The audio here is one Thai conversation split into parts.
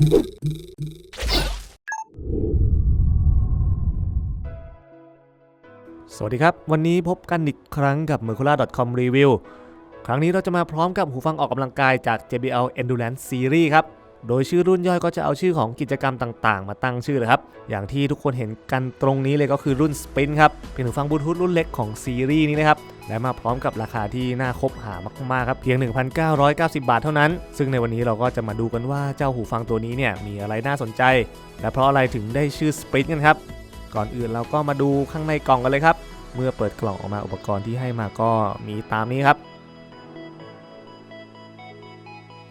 สวัสดีครับ วันนี้พบกันอีกครั้งกับ m e r c u l a c o m Review ครั้งนี้เราจะมาพร้อมกับหูฟังออกกำลังกายจาก JBL Endurance Series ครับ โดยชื่อรุ่นย่อยก็จะเอาชื่อของกิจกรรมต่างๆ มาตั้งชื่อเลยครับ อย่างที่ทุกคนเห็นกันตรงนี้เลยก็คือรุ่น Sprint ครับ เป็นหูฟังบลูทูธรุ่นเล็กของซีรีส์นี้นะครับและมาพร้อมกับราคาที่น่าคบหามากๆครับเพียง 1,990 บาทเท่านั้น ซึ่งในวันนี้เราก็จะมาดูกันว่าเจ้าหูฟังตัวนี้เนี่ยมีอะไรน่าสนใจ และเพราะอะไรถึงได้ชื่อ Sprint กันครับ ก่อนอื่นเราก็มาดูข้างในกล่องกันเลยครับ เมื่อเปิดกล่องออกมาอุปกรณ์ที่ให้มาก็มีตามนี้ครับ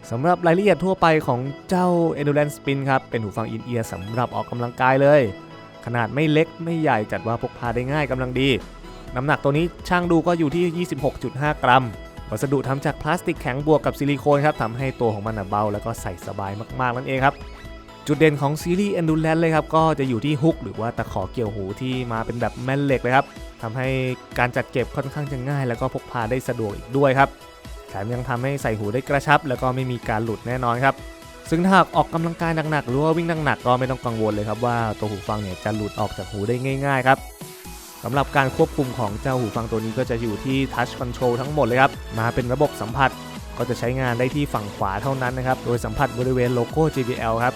สำหรับรายละเอียดทั่วไปของเจ้า Endurance Spin ครับ เป็นหูฟังอินเอียร์สำหรับออกกำลังกายเลย ขนาดไม่เล็กไม่ใหญ่จัดว่าพกพาได้ง่ายกำลังดี น้ำหนักตัวนี้ช่างดูก็อยู่ที่ 26.5 กรัม วัสดุทำจากพลาสติกแข็งบวกกับซิลิโคนครับทำให้ตัวของมันเบาแล้วก็ใส่สบายมากๆนั่นเองครับ จุดเด่นของซีรีส์ Endurance เลยครับ ก็จะอยู่ที่ฮุกหรือว่าตะขอเกี่ยวหูที่มาเป็นแบบแม่นเหล็กเลยครับทำให้การจัดเก็บค่อนข้างจะง่าย แล้วก็พกพาได้สะดวกอีกด้วยครับแถมยังทำให้ใส่หูได้กระชับ แล้วก็ไม่มีการหลุดแน่นอนครับซึ่งถ้าหากออกกำลังกายหนักๆหรือว่าวิ่งหนักๆก็ไม่ต้องกังวลเลยครับว่าตัวหูฟังเนี่ยจะหลุดออกจากหูได้ง่าย ๆ ครับ สำหรับการควบคุมของเจ้าหูฟังตัวนี้ก็จะอยู่ที่ Touch Control ทั้งหมดเลยครับ มาเป็นระบบสัมผัสก็จะใช้งานได้ที่ฝั่งขวาเท่านั้นนะครับ โดยสัมผัสบริเวณโลโก้ JBL ครับ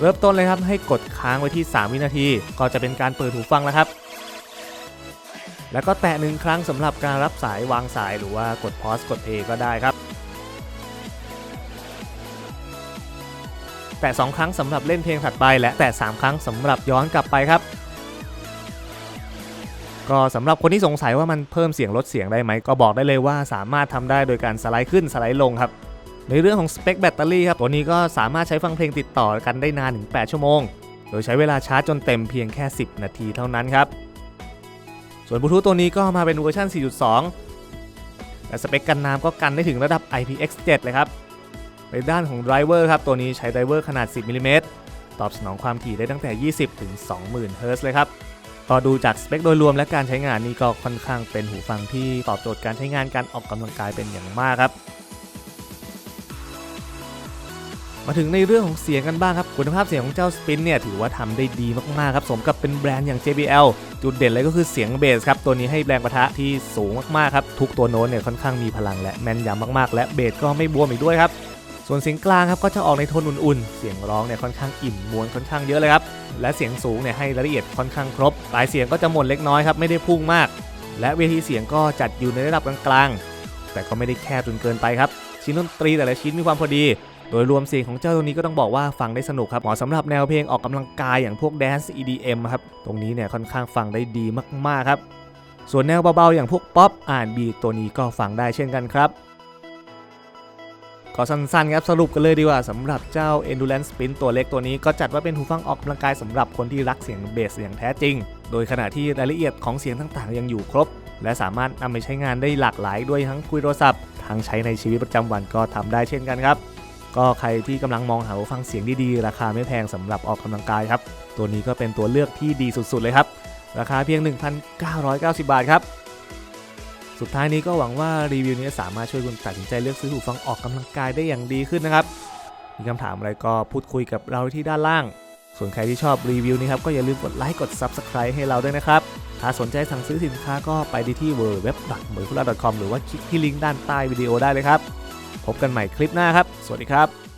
เริ่มต้นเลยครับ ให้กดค้างไว้ที่ 3 วินาที ก็จะเป็นการเปิดหูฟังแล้วครับ แล้วก็แตะหนึ่งครั้งสำหรับการรับสายวางสายหรือว่ากดพอสกด A ก็ได้ครับ แตะ2ครั้งสำหรับเล่นเพลงถัดไปและแตะ3ครั้งสำหรับย้อนกลับไปครับ ก็สำหรับคนที่สงสัยว่ามันเพิ่มเสียงลดเสียงได้ไหม ก็บอกได้เลยว่าสามารถทำได้โดยการสไลด์ขึ้นสไลด์ลงครับ ในเรื่องของสเปคแบตเตอรี่ครับตัวนี้ก็สามารถใช้ฟังเพลงติดต่อกันได้นานถึง 8 ชั่วโมง โดยใช้เวลาชาร์จจนเต็มเพียงแค่ 10 นาทีเท่านั้นครับ ส่วนบลูทูธตัวนี้ก็มาเป็นเวอร์ชัน4.2 และสเปคกันน้ำก็กันได้ถึงระดับ IPX7 เลยครับ ในด้านของไดรเวอร์ครับตัวนี้ใช้ไดรเวอร์ขนาด 10มิลลิเมตรตอบสนองความถี่ได้ตั้งแต่ 20 ถึง 20,000 เฮิรตซ์เลยครับ ก็ดูจากสเปคโดยรวมและการใช้งานนี่ก็ค่อนข้างเป็นหูฟังที่ตอบโจทย์การใช้งานการออกกำลังกายเป็นอย่างมากครับ มาถึงในเรื่องของเสียงกันบ้างครับ คุณภาพเสียงของเจ้า Spin เนี่ยถือว่าทำได้ดีมากๆครับสมกับเป็นแบรนด์อย่าง JBL จุดเด่นเลยก็คือเสียงเบสครับตัวนี้ให้แรงประทะที่สูงมากๆครับทุกตัวโน้ตเนี่ยค่อนข้างมีพลังและแม่นยำมากๆ และเบสก็ไม่บวมอีกด้วยครับ ส่วนเสียงกลางครับก็จะออกในโทนอุ่นๆ เสียงร้องเนี่ยค่อนข้างอิ่มมวลค่อนข้างเยอะเลยครับ และเสียงสูงเนี่ยให้รายละเอียดค่อนข้างครบ ปลายเสียงก็จะหม่นเล็กน้อยครับไม่ได้พุ่งมาก และเวทีเสียงก็จัดอยู่ในระดับกลางๆ แต่ก็ไม่ได้แคบจนเกินไปครับ ชิ้นดนตรีแต่ละชิ้นมีความพอดี โดยรวมเสียงของเจ้าตัวนี้ก็ต้องบอกว่าฟังได้สนุกครับเหมาะสำหรับแนวเพลงออกกำลังกายอย่างพวก Dance EDM ครับ ตรงนี้เนี่ยค่อนข้างฟังได้ดีมากๆครับ ส่วนแนวเบาๆอย่างพวกป๊อปอ่านบีตัวนี้ก็ฟังได้เช่นกันครับ ก็สั้นๆครับสรุปกันเลยดีกว่าสำหรับเจ้า Endurance Spin ตัวเล็กตัวนี้ก็จัดว่าเป็นหูฟังออกกำลังกายสำหรับคนที่รักเสียงเบสอย่างแท้จริง โดยขณะที่รายละเอียดของเสียงต่างๆ ยังอยู่ครบ และสามารถนำไปใช้งานได้หลากหลายด้วยทั้งคุยโทรศัพท์ทั้งใช้ในชีวิตประจำวันก็ทำได้เช่นกันครับ ก็ใครที่กำลังมองหาหูฟังเสียงดีๆ ราคาไม่แพงสำหรับออกกำลังกายครับตัวนี้ก็เป็นตัวเลือกที่ดีสุดๆเลยครับราคาเพียง 1,990 บาทครับ สุดท้ายนี้ก็หวังว่ารีวิวนี้สามารถช่วยคุณตัดสินใจเลือกซื้อหูฟังออกกำลังกายได้อย่างดีขึ้นนะครับ มีคำถามอะไรก็พูดคุยกับเราที่ด้านล่าง ส่วนใครที่ชอบรีวิวนี้ครับก็อย่าลืมกดไลค์กด Subscribe ให้เราด้วยนะครับ ถ้าสนใจสั่งซื้อสินค้าก็ไปด้ที่ w w w m e r c u l a c o m หรือว่าคลิกที่ลิงก์ด้านใต้วิดีโอได้เลยครับ พบกันใหม่คลิปหน้าครับ สวัสดีครับ